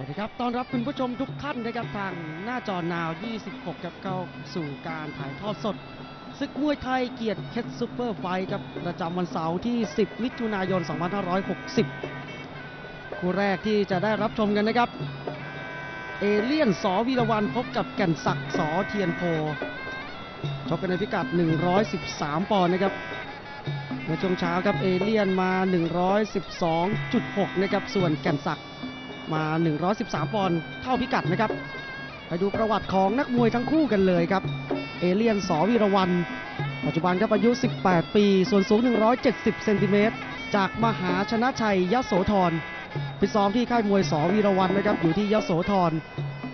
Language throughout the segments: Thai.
สวัสดีครับ ต้อนรับคุณผู้ชมทุกท่านนะครับทางหน้าจอนาว 26 กับเข้าสู่การถ่ายทอดสดศึกมวยไทยเกียรติเพชรซูเปอร์ไฟครับประจำวันเสาร์ที่ 10 มิถุนายน 2560 คู่แรกที่จะได้รับชมกันนะครับ เอเลียนสอวีรวันพบกับแก่นศักดิ์สอเทียนโพ ชกกันในพิกัด 113 ปอนด์นะครับในช่วงเช้าครับเอเลียนมา 112.6 นะครับ ส่วนแก่นศักดิ์ มา 113 ปอนด์เท่าพิกัดนะครับ ไปดูประวัติของนักมวยทั้งคู่กันเลยครับ เอเลียนสอวีรวัน ปัจจุบันครับอายุ 18 ปี ส่วนสูง 170 เซนติเมตร จากมหาชนะชัยยโสธรไปซ้อมที่ค่ายมวยสอวีรวันนะครับ อยู่ที่ยโสธร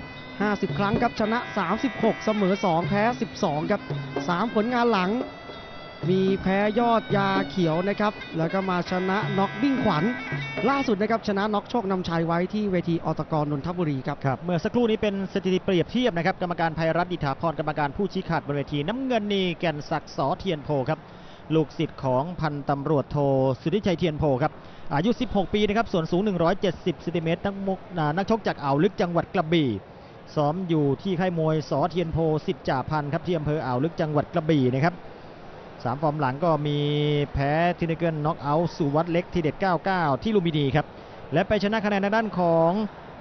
50 ครั้งครับ ชนะ 36 เสมอ 2 แพ้ 12 ครับ 3 ผลงานหลัง มีแพ้ยอดยาเขียวนะครับ แล้วก็มาชนะน็อกบิ้งขวัญ ล่าสุดนะครับชนะน็อกโชคนำชัยไว้ที่เวทีอตกรนนทบุรีครับครับ เมื่อสักครู่นี้เป็นสถิติเปรียบเทียบนะครับกรรมการภัยรัตน์ดิษฐาพรกรรมการผู้ชี้ขาดบนเวทีน้ำเงินนี่แก่นศักดิ์สอเทียนโพครับลูกศิษย์ของพันตำรวจโทสุริชัยเทียนโพครับอายุ 16 ปีนะครับส่วนสูง 170เซนติเมตรนักมกอ่านักชกจากอ่าวลึกจังหวัดกระบี่ซ้อมอยู่ที่ค่ายมวยสอเทียนโพสิทธิ์จ่าพันครับที่อำเภออ่าวลึกจังหวัดกระบี่นะครับ สามฟอร์มหลังก็มีแพ้ทินเกิลน็อกเอาท์สุวัตเล็กทีเด็ด 99 ที่ลุมพินีครับ และไปชนะคะแนนทางด้านของ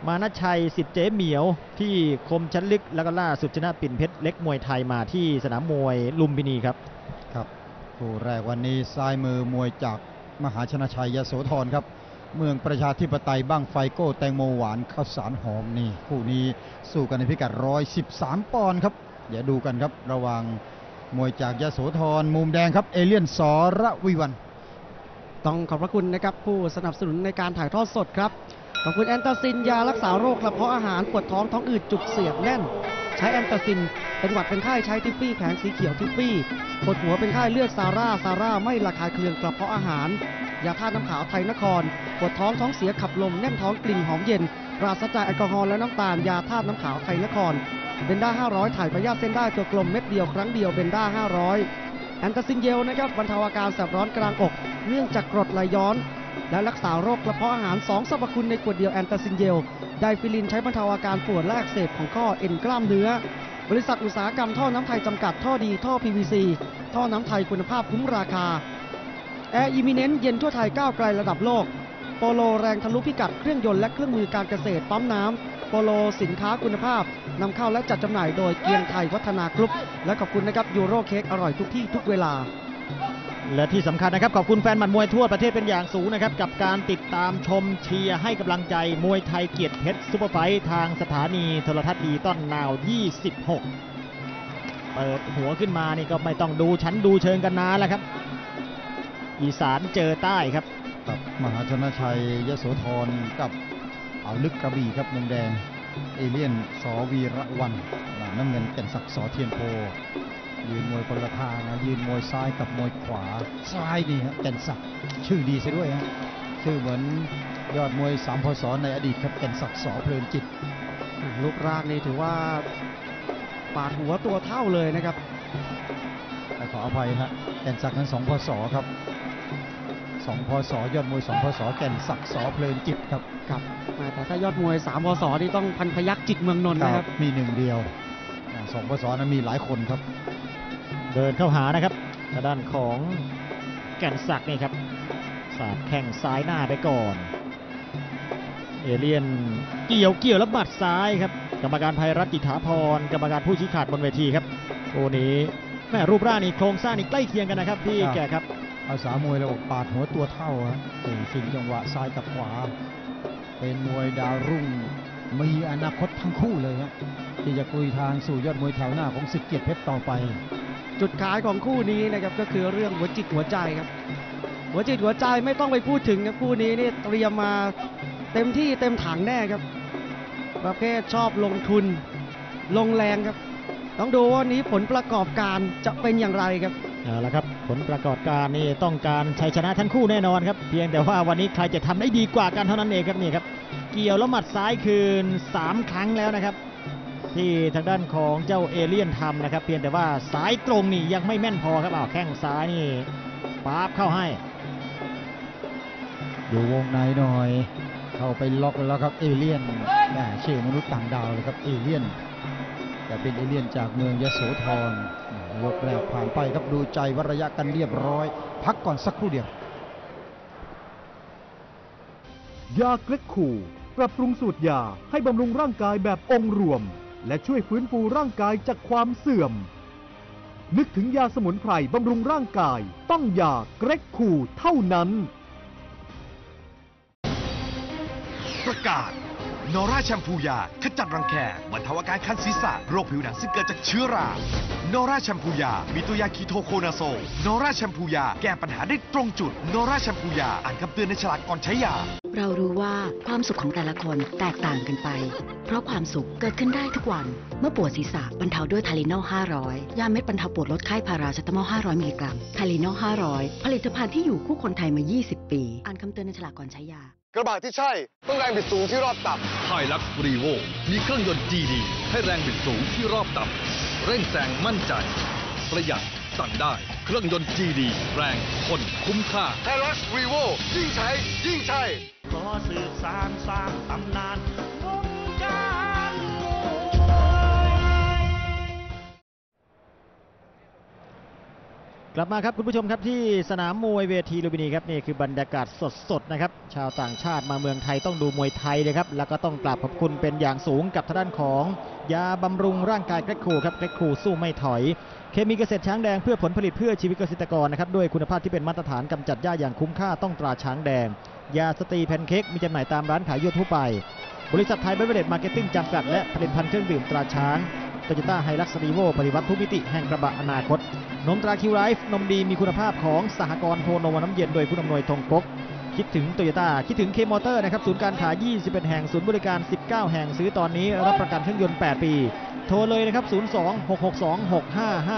มานะชัยสิทธิ์เจ๊เหมียว ที่คมชั้นลึกแล้วก็ล่าสุดชนะปิ่นเพชรเล็กมวยไทยมาที่สนามมวยลุมพินีครับครับคู่แรกวันนี้ซ้ายมือมวยจากมหาชนะชัยยโสธรครับ เมืองประชาธิปไตยบ้างไฟโก้แตงโมหวานข้าวสารหอมนี่คู่นี้สู้กันในพิกัด 113 ปอนด์ครับ เดี๋ยวดูกันครับระหว่าง มวยจากยโสธรมุมแดงครับเอเลียนสอระวิวัน ต้องขอบพระคุณนะครับผู้สนับสนุนในการถ่ายทอดสดครับ ขอบคุณแอนตาซินยารักษาโรคกระเพาะอาหารปวดท้องท้องอืดจุกเสียดแน่น ใช้แอนตาซินเป็นหวัดเป็นไข้ใช้ทิฟฟี่แผงสีเขียวทิฟฟี่ปวดหัวเป็นไข้เลือกซาร่าซาร่าไม่ระคายเคืองกระเพาะอาหารยาธาตุน้ำขาวไทยนคร ปวดท้องท้องเสียขับลมแน่นท้องกลิ่นหอมเย็นปราศจากแอลกอฮอล์และน้ำตาลยาธาตุน้ำขาวไทยนคร เบนด้า500 ถ่ายพยาเส้นได้ตัวกลมเม็ดเดียวครั้งเดียวเบนด้า500 แอนตาซินเยลนะครับบรรเทาอาการแสบร้อนกลางอก เนื่องจากกรดไหลย้อน และรักษาโรคกระเพาะอาหาร 2สรรพคุณในขวดเดียวแอนตาซินเยล ไดฟิลินใช้บรรเทาอาการปวดและอักเสบของข้อเอ็นกล้ามเนื้อ บริษัทอุตสาหกรรมท่อน้ำไทยจำกัดท่อดีท่อ PVC ท่อน้ำไทยคุณภาพคุ้มราคาแอร์อิมิเนนต์เย็นทั่วไทยก้าวไกลระดับโลก ปโลแรงทะลุพิกัดเครื่องยนต์และเครื่องมือการเกษตรปั๊มน้ำโปโลสินค้าคุณภาพนำเข้าและจัดจำหน่ายโดยเกียงไทยวัฒนากรุ๊ปและขอบคุณนะครับยูโรเค้กอร่อยทุกที่ทุกเวลา และที่สำคัญนะครับขอบคุณแฟนหมัดมวยทั่วประเทศเป็นอย่างสูงนะครับกับการติดตามชมเชียร์ให้กำลังใจมวยไทยเกียรติเพชรซุปเปอร์ไฟท์ทางสถานีโทรทัศน์ดีต้อนนาว 26 เปิดหัวขึ้นมานี่ก็ไม่ต้องดูชั้นดูเชิงกันนานแล้วครับ อีสานเจอใต้ครับ กับมหาชนะชัยยโสธรกับอ่าวลึกกระบี่ครับมุมแดง เอเลียนสอวีระวันอ่าน้ำเงินแก่นศักดิ์สอเทียนโพยืนมวยคนละทางนะยืนมวยซ้ายกับมวยขวาซ้ายนี่ฮะแก่นศักดิ์ชื่อดีซะด้วยฮะชื่อเหมือนยอดมวยสามพศในอดีตครับแก่นศักดิ์สอเพลินจิตรูปร่างนี่ถือว่าปาดหัวตัวเท่าเลยนะครับแต่ขออภัยฮะแก่นศักดิ์นั้นสองพศครับ สองพศยอดมวยสองพศแก่นศักดิ์สอเพลินจิตครับครับแต่ถ้ายอดมวย3พศนี่ต้องพันพยักจิตเมืองนนท์นะครับมีหนึ่งเดียวอ่าสองพศนั้นมีหลายคนครับ เดินเข้าหานะครับทางด้านของแก่นศักดิ์นี่ครับสาดแข้งซ้ายหน้าไปก่อน เอเลียนเกี่ยวเกี่ยวแล้วหมัดซ้ายครับ กรรมการภัยรัตน์จิตถาพรกรรมการผู้ชี้ขาดบนเวทีครับโอ้นี้แม่รูปร่างนี่โครงสร้างนี่ใกล้เคียงกันนะครับพี่ครับแกครับ ภาษามวยเราบอกปาดหัวตัวเท่าฮะเก่งชิงจังหวะซ้ายกับขวา เป็นมวยดาวรุ่ง มีอนาคตทั้งคู่เลยฮะที่จะกุยทางสู่ยอดมวยแถวหน้าของสิเกียรติเพชรต่อไป จุดขายของคู่นี้นะครับก็คือเรื่องหัวจิตหัวใจครับ หัวจิตหัวใจไม่ต้องไปพูดถึงครับคู่นี้นี่เตรียมมาเต็มที่เต็มถังแน่ครับ ประเภทชอบลงทุน ลงแรงครับ ต้องดูว่านี้ผลประกอบการจะเป็นอย่างไรครับ เอาละครับผลประกอบการนี่ต้องการชัยชนะทั้งคู่แน่นอนครับ เพียงแต่ว่าวันนี้ใครจะทำได้ดีกว่ากันเท่านั้นเองครับนี่ครับ เกี่ยวแล้วหมัดซ้ายคืน 3 ครั้งแล้วนะครับ ที่ทางด้านของเจ้าเอเลี่ยนทำนะครับ เพียงแต่ว่าสายตรงนี่ยังไม่แม่นพอครับอ้าวแข้งซ้ายนี่ป๊าบเข้าให้ดูวงในหน่อย เข้าไปล็อกแล้วครับเอเลี่ยนแหม่ชื่อมนุษย์ต่างดาวเลยครับเอเลี่ยนแต่เป็นเอเลี่ยนจากเมืองยโสธร ยกแรกผ่านไปครับดูใจวัดระยะกันเรียบร้อย พักก่อนสักครู่เดียวยาเกล็กคูปรับปรุงสูตรยาให้บำรุงร่างกายแบบองค์รวม และช่วยฟื้นฟูร่างกายจากความเสื่อม นึกถึงยาสมุนไพรบำรุงร่างกาย ต้องยาเกร็กคูเท่านั้น ประกาศ นอร่าแชมพูยาขจัดรังแคบรรเทาอาการคันศีรษะโรคผิวหนังซึ่งเกิดจากเชื้อรานอร่าแชมพูยา มีตัวยาคีโทโคนาโซนอร่าแชมพูยา แก้ปัญหาได้ตรงจุดนอร่าแชมพูยา อ่านคำเตือนในฉลากก่อนใช้ยา เรารู้ว่าความสุขของแต่ละคนแตกต่างกันไป เพราะความสุขเกิดขึ้นได้ทุกวัน เมื่อปวดศีรษะบรรเทาด้วยทาลินอล500 ยาเม็ดบรรเทาปวดลดไข้พาราเซตามอล500มิลลิกรัมทาลินอล500 ผลิตภัณฑ์ที่อยู่คู่คนไทยมา 20 ปี อ่านคำเตือนในฉลากก่อนใช้ยา กระบะที่ใช่ต้องแรงบิดสูงที่รอบต่ำไฮลักซ์รีโวมีเครื่องยนต์ GD ให้แรงบิดสูงที่รอบต่ำเร่งแซงมั่นใจ ประหยัดสั่งได้ เครื่องยนต์ GD แรงทนคุ้มค่าไฮรัสรีโวยิ่งใช้ยิ่งใช่ขอสืบสานสร้างตำนาน กลับมาครับคุณผู้ชมครับที่สนามมวยเวทีลุมพินีครับนี่คือบรรยากาศสดๆนะครับชาวต่างชาติมาเมืองไทยต้องดูมวยไทยเลยครับแล้วก็ต้องกราบขอบคุณเป็นอย่างสูงกับทางด้านของยาบำรุงร่างกายเกรกคูครับเกรกคูสู้ไม่ถอย เคมีเกษตรช้างแดงเพื่อผลผลิตเพื่อชีวิตเกษตรกรนะครับด้วยคุณภาพที่เป็นมาตรฐานกำจัดหญ้าอย่างคุ้มค่าต้องตราช้างแดง ยาสตรีแพนเค้กมีจำหน่ายตามร้านขายทั่วทั่วไป บริษัทไทยเบเวอร์เรจมาร์เก็ตติ้งจำกัดและผลิตภัณฑ์เครื่องดื่มตราช้าง โตโยต้าไฮลักซ์รีโวปฏิวัติทุกมิติแห่งกระบะอนาคต นมตราคิวไลฟ์นมดีมีคุณภาพของสหกรณ์โทนมน้ำเย็นโดยคุณอำนวยทงกกคิดถึงโตโยต้าคิดถึงเคมอเตอร์นะครับศูนย์การขาย 21 แห่ง ศูนย์บริการ 19 แห่งซื้อตอนนี้รับประกันเครื่องยนต์ 8 ปี โทรเลยนะครับ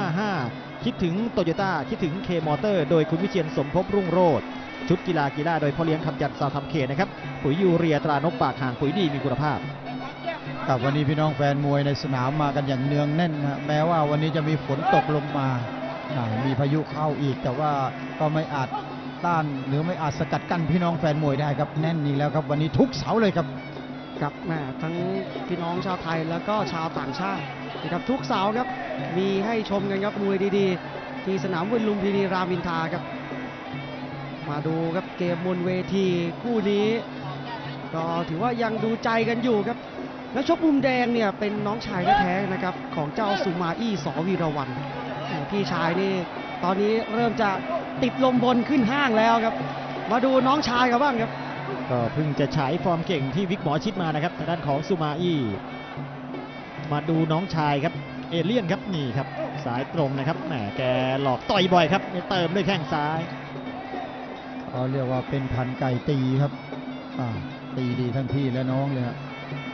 02-662-6555 คิดถึงโตโยต้าคิดถึงเคมอเตอร์โดยคุณวิเชียนสมภพรุ่งโรจน์ชุดกีฬากีฬาโดยพ่อเลี้ยงคำจัดสาวทำเขตนะครับ ปุ๋ยยูเรียตรานกปากห่างปุ๋ยดีมีคุณภาพ ครับวันนี้พี่น้องแฟนมวยในสนามมากันอย่างเนืองแน่นนะแม้ว่าวันนี้จะมีฝนตกลงมา มีพายุเข้าอีก แต่ว่าก็ไม่อาจต้านหรือไม่อาจสกัดกั้นพี่น้องแฟนมวยได้ครับแน่นอีกแล้วครับวันนี้ทุกเสาเลยครับกับแม่ทั้งพี่น้องชาวไทยแล้วก็ชาวต่างชาตินะครับทุกเสาครับมีให้ชมกันครับมวยดีๆ ที่สนามวินลุมพินีรามินทาครับ มาดูครับเกมบนเวทีคู่นี้ ก็ถือว่ายังดูใจกันอยู่ครับ แล้วชกมุมแดงเนี่ยเป็นน้องชายแท้ๆนะครับของเจ้าสุมาอี้สอวีรวันแหม่พี่ชายนี่ตอนนี้เริ่มจะติดลมบนขึ้นห้างแล้วครับ มาดูน้องชายกันบ้างครับ ก็เพิ่งจะฉายฟอร์มเก่งที่วิกหมอชิดมานะครับทางด้านของซูมาอี้มาดูน้องชายครับเอเลี่ยนครับนี่ครับสายตรงนะครับแหมแกหลอกต่อยบ่อยครับเติมด้วยแข้งซ้ายเขาเรียกว่าเป็นพันไก่ตีครับอ่าตีดีทั้งพี่และน้องเลยครับ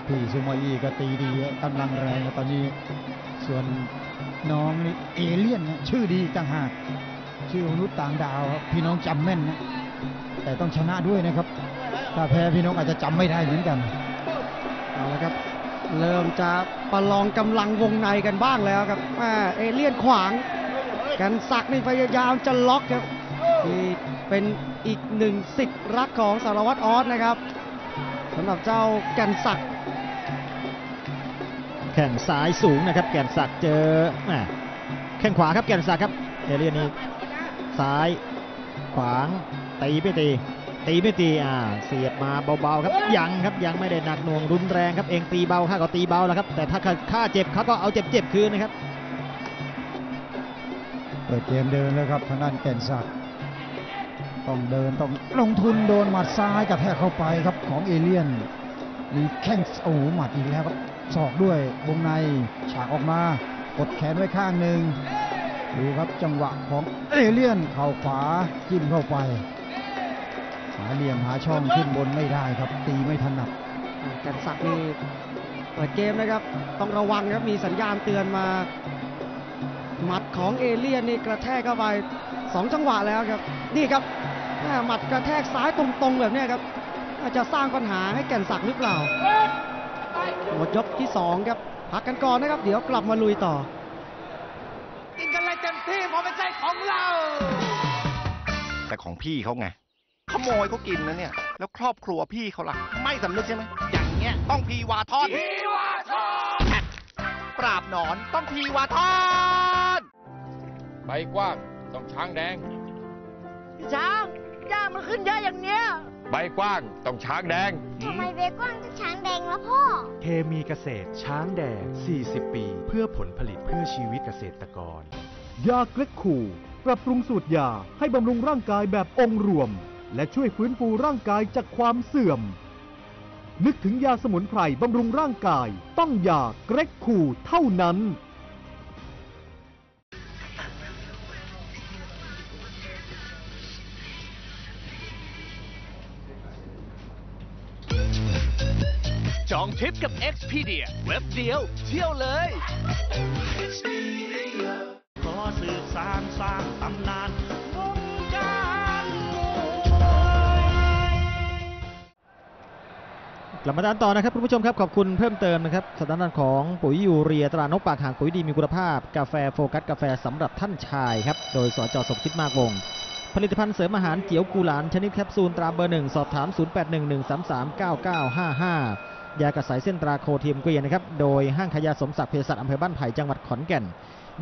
พี่ซูมอี้ก็ตีดีกำลังแรงตอนนี้ ส่วนน้องนี่เอเลี่ยนนะชื่อดีต่างหากชื่อมนุษย์ต่างดาวพี่น้องจำแม่นนะแต่ต้องชนะด้วยนะครับ ถ้าแพ้พี่น้องอาจจะจำไม่ได้เหมือนกันเอาละครับ เริ่มจะประลองกำลังวงในกันบ้างแล้วครับแม่เอเลี่ยนขวางกันศักนี่พยายามจะล็อกครับนี่เป็นอีกหนึ่งสิทธิ์รักของสารวัตรออสนะครับำหรับเจ้ากันศักดิ์แข้งซ้ายสูงนะครับ แก่นศักดิ์เจอแหมแข้งขวาครับแก่นศักดิ์ครับเอเลียนนี่ซ้ายขวางตีไม่ตี ตีไม่ตีอ่าเสียบมาเบาๆครับยังครับยังไม่ได้หนักหน่วงรุนแรงครับเองตีเบาข้าก็ตีเบาแล้วครับ แต่ถ้าข้าเจ็บเขาก็เอาเจ็บเจ็บๆคืนนะครับ เปิดเกมเดินแล้วครับทางด้านแก่นศักดิ์ ต้องเดินต้องลงทุนโดนหมัดซ้ายกระแทกเข้าไปครับของเอเลียนมีแข้งโอ้โหหมัดอีกแล้วครับศอกด้วยวงในฉากออกมากดแขนไว้ข้างหนึ่งดูครับจังหวะของเอเลียนเข่าขวาจิ้มเข้าไป หาเหลี่ยมหาช่องขึ้นบนไม่ได้ครับ ตีไม่ถนัดอ่ากันศักดิ์นี่เปิดเกมนะครับ ต้องระวังครับมีสัญญาณเตือนมาหมัดของเอเลียนนี่กระแทกเข้าไปสองจังหวะแล้วครับ นี่ครับ หมัดกระแทกซ้ายตรงๆแบบเนี้ยครับอาจจะสร้างปัญหาให้แก่นศักดิ์หรือเปล่า หมดยกที่ 2 ครับ พักกันก่อนนะครับ เดี๋ยวกลับมาลุยต่อ กินกันเลยเต็มที่เพราะเป็นใจของเรา แต่ของพี่เขาไง ขโมยเขากินนะเนี่ย แล้วครอบครัวพี่เขาล่ะ ไม่สำนึกใช่ไหม อย่างเงี้ยต้องพีวาทอน พีวาทอนปราบหนอนต้องพีวาทอนใบกว้างต้องช้างแดงช้าง ย่ามันขึ้นเยอะอย่างเนี้ย ใบกว้างต้องช้างแดง ทำไมเบกว้างกับช้างแดงละพ่อ เคมีเกษตรช้างแดง 40 ปี เพื่อผลผลิตเพื่อชีวิตเกษตรกร ยาเกล็กคูปรับปรุงสูตรยาให้บำรุงร่างกายแบบองค์รวม และช่วยฟื้นฟูร่างกายจากความเสื่อม นึกถึงยาสมุนไพรบำรุงร่างกาย ต้องยาเกร็กคูเท่านั้น ทริปกับ Expedia เว็บเดียว เที่ยวเลย ขอสืบสารสร้างตำนานวงการมวยกลับมาตามต่อนะครับคุณผู้ชมครับ ขอบคุณเพิ่มเติมนะครับสถานะของปุ๋ยยูเรียตรานกปากหางปุ๋ยดีมีคุณภาพ กาแฟโฟกัสกาแฟสำหรับท่านชายครับ โดยสจสมคิดมากวงผลิตภัณฑ์เสริมอาหารเจียวกูหลานชนิดแคปซูลตราเบอร์หนึ่งสอบถาม 0811339955 ยากระสายเส้นตราโคเทียมเกวียนนะครับ โดยห้างขายยาสมศักดิ์เภสัชอำเภอบ้านไผ่จังหวัดขอนแก่น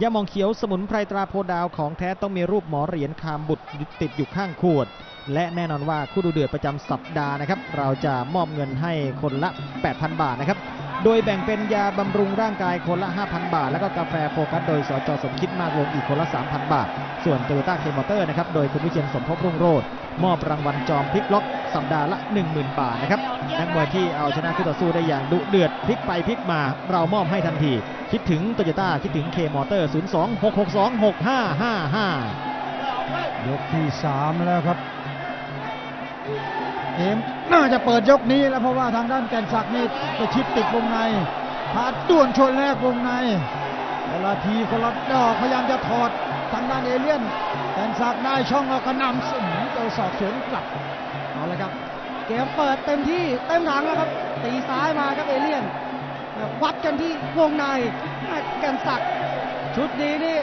ยาหมองเขียวสมุนไพรตราโพดาวของแท้ต้องมีรูปหมอเหรียญคามบุตรติดอยู่ข้างขวด และแน่นอนว่าคู่ดูเดือดประจำสัปดาห์นะครับ เราจะมอบเงินให้คนละ 8,000 บาทนะครับ โดยแบ่งเป็นยาบำรุงร่างกายคนละ 5,000 บาท แล้วก็กาแฟโฟกัสโดยสจสมคิดมากวงอีกคนละ 3,000 บาท ส่วนโตโยต้าเคมอเตอร์นะครับ โดยคุณวิเชียนสมภพรุ่งโรจน์มอบรางวัลจอมพลิกล็อกสัปดาห์ละ 10,000 บาทนะครับนักมวยที่เอาชนะคู่ต่อสู้ได้อย่างดุเดือดพลิกไปพลิกมา เรามอบให้ทันที คิดถึงโตโยต้าคิดถึงเคมอเตอร์ 026626555 ยกที่ 3 แล้วครับ เกมน่าจะเปิดยกนี้แล้วเพราะว่าทางด้านแก่นศักดิ์นี่ไปชิดติดวงในพาด่วนชนแรกวงในคนละทีคนละดอกพยายามจะถอดทางด้านเอเลี่ยนแก่นศักดิ์ได้ช่องแล้วก็นำสุ่มเจอสอบสวนกลับเอาละครับเกมเปิดเต็มที่เต็มถังแล้วครับตีซ้ายมาครับเอเลียนวัดกันที่วงในแม่แกนศักดิ์ชุดนี้นี่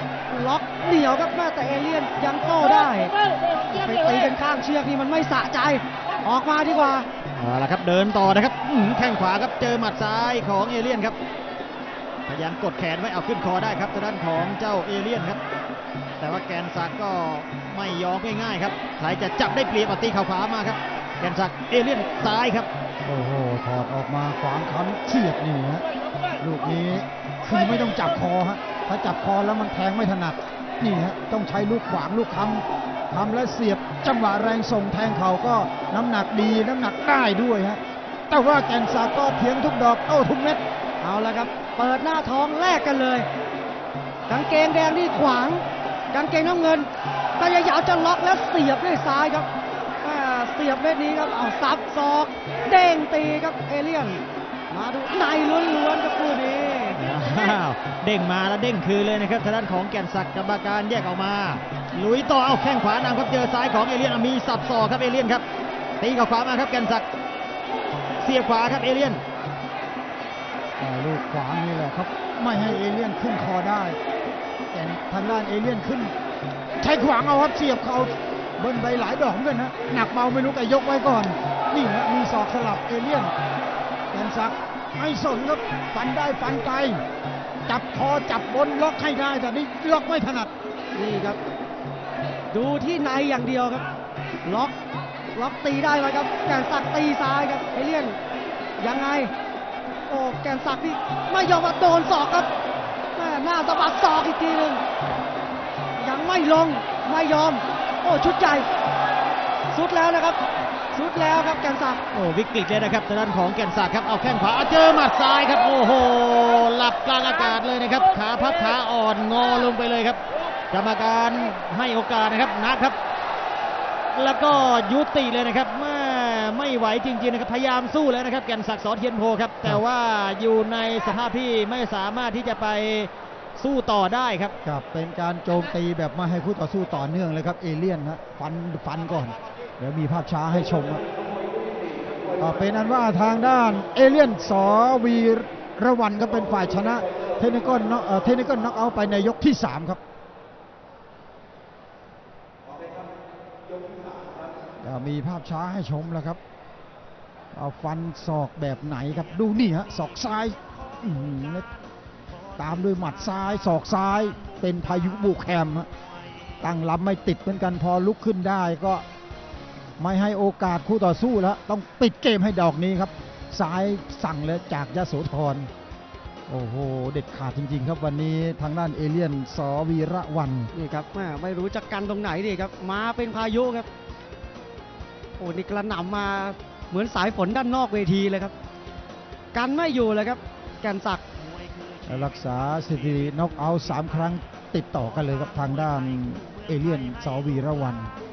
ล็อกเหนียวครับแม่แต่เอเลียนยังโต้ได้ไปตีกันข้างเชือกนี่มันไม่สะใจ ออกมาดีกว่าเอาละครับเดินต่อนะครับอื้อหือแข้งขวาครับเจอหมัดซ้ายของเอเลี่ยนครับพยายามกดแขนไว้เอาขึ้นคอได้ครับทางด้านของเจ้าเอเลี่ยนครับ แต่ว่าแกนสักก็ไม่ยอมง่ายๆครับใครจะจับได้เปรียบเอาตีเข่าขวามาครับ แกนสักเอเลี่ยนซ้ายครับโอ้โหถอดออกมาขวางคันเฉียดนี่ฮะลูกนี้คือไม่ต้องจับคอฮะถ้าจับคอแล้วมันแทงไม่ถนัด นี่ฮะต้องใช้ลูกขวางลูกคำทำและเสียบจังหวะแรงส่งแทงเข่าก็น้ำหนักดีน้ำหนักได้ด้วยฮะแต่ว่าแกนซาก็เพียงทุกดอกเอ้าทุกเม็ดเอาละครับ เปิดหน้าท้องแลกกันเลย กางเกงแดงนี่ขวาง กางเกงน้ำเงินพยายามจะล็อกแล้วเสียบด้วยซ้ายครับเสียบเม็ดนี้ครับเอาซับศอก เด้งตีครับเอเลียน มาดูในล้วนๆกับคู่นี้อ้าวเด้งมาแล้วเด้งคืนเลยนะครับทางด้านของแก่นศักดิ์กรรมการแยกออกมา ลุยต่อเอาแข้งขวานำครับเจอซ้ายของเอเลี่ยนอะมีสับศอกครับเอเลี่ยนครับตีเข่าขวามาครับแก่นศักดิ์เสียบขวาครับเอเลี่ยนแต่ลูกขวางนี่แหละครับ ไม่ให้เอเลี่ยนขึ้นคอได้แต่ทางด้านเอเลี่ยนขึ้น ใช้ขวางเอาครับเสียบเขาเบิ้ลไปหลายดอกเหมือนกันนะหนักเบาไม่รู้แต่ยกไว้ก่อนนี่ฮะมีศอกสลับเอเลี่ยน แกนซักไม่สนครับฟันได้ฟันไกลจับคอจับบนล็อกให้ได้แต่นี่ล็อกไม่ถนัดนี่ครับ ดูที่ในอย่างเดียวครับ ล็อกล็อกตีได้ไหมครับ แกนสักดิ์ตีซ้ายครับเอเลียนยังไง โอ้แกนสักดิ์นี่ไม่ยอมมาโดนศอกครับแม่หน้าสะบัดศอกอีกทีหนึ่งยังไม่ลงไม่ยอม โอ้ชุดใหญ่สุดแล้วนะครับ สุดแล้วครับแกนสักดิ์โอ้วิกฤตเลยนะครับทางด้านของแก่นศักดิ์ครับเอาแข้งขวาเอาเจอหมัดซ้ายครับโอ้โหหลับกลางอากาศเลยนะครับขาพับขาอ่อนงอลงไปเลยครับกรรมการให้โอกาสนะครับนะครับ แล้วก็ยุติเลยนะครับแม่ไม่ไหวจริงๆนะครับพยายามสู้แล้วนะครับแก่นศักดิ์สอเทียนโพครับ แต่ว่าอยู่ในสภาพที่ไม่สามารถที่จะไปสู้ต่อได้ครับครับเป็นการโจมตีแบบไม่ให้คู่ต่อสู้ต่อเนื่องเลยครับเอเลี่ยนนะฟันฟันก่อน เดี๋ยวมีภาพช้าให้ชมครับก็เป็นอันว่าทางด้านเอเลียนสอวีระวันก็เป็นฝ่ายชนะเทนิคอนเทนิคอนน็อกเอาไปในยกที่ 3 ครับก็มีภาพช้าให้ชมแล้วครับเอาฟันศอกแบบไหนครับดูนี่ฮะศอกซ้ายตามด้วยหมัดซ้ายศอกซ้ายเป็นพายุบุกแคมตั้งรับไม่ติดเหมือนกันพอลุกขึ้นได้ก็ ไม่ให้โอกาสคู่ต่อสู้แล้ว ต้องปิดเกมให้ดอกนี้ครับซ้ายสั่งเลยจากยโสธรโอ้โห เด็ดขาดจริง ๆ ครับวันนี้ทางด้านเอเลียนสอวีระวันนี่ครับแม่ไม่รู้จะกันตรงไหนดีครับ มาเป็นพายุครับ โอ้นี่กระหน่ำมาเหมือนสายฝนด้านนอกเวทีเลยครับ กันไม่อยู่เลยครับ แก่นศักดิ์รักษาสถิติน็อกเอาท์สามครั้งติดต่อกันเลยครับทางด้านเอเลียนสอวีระวันโ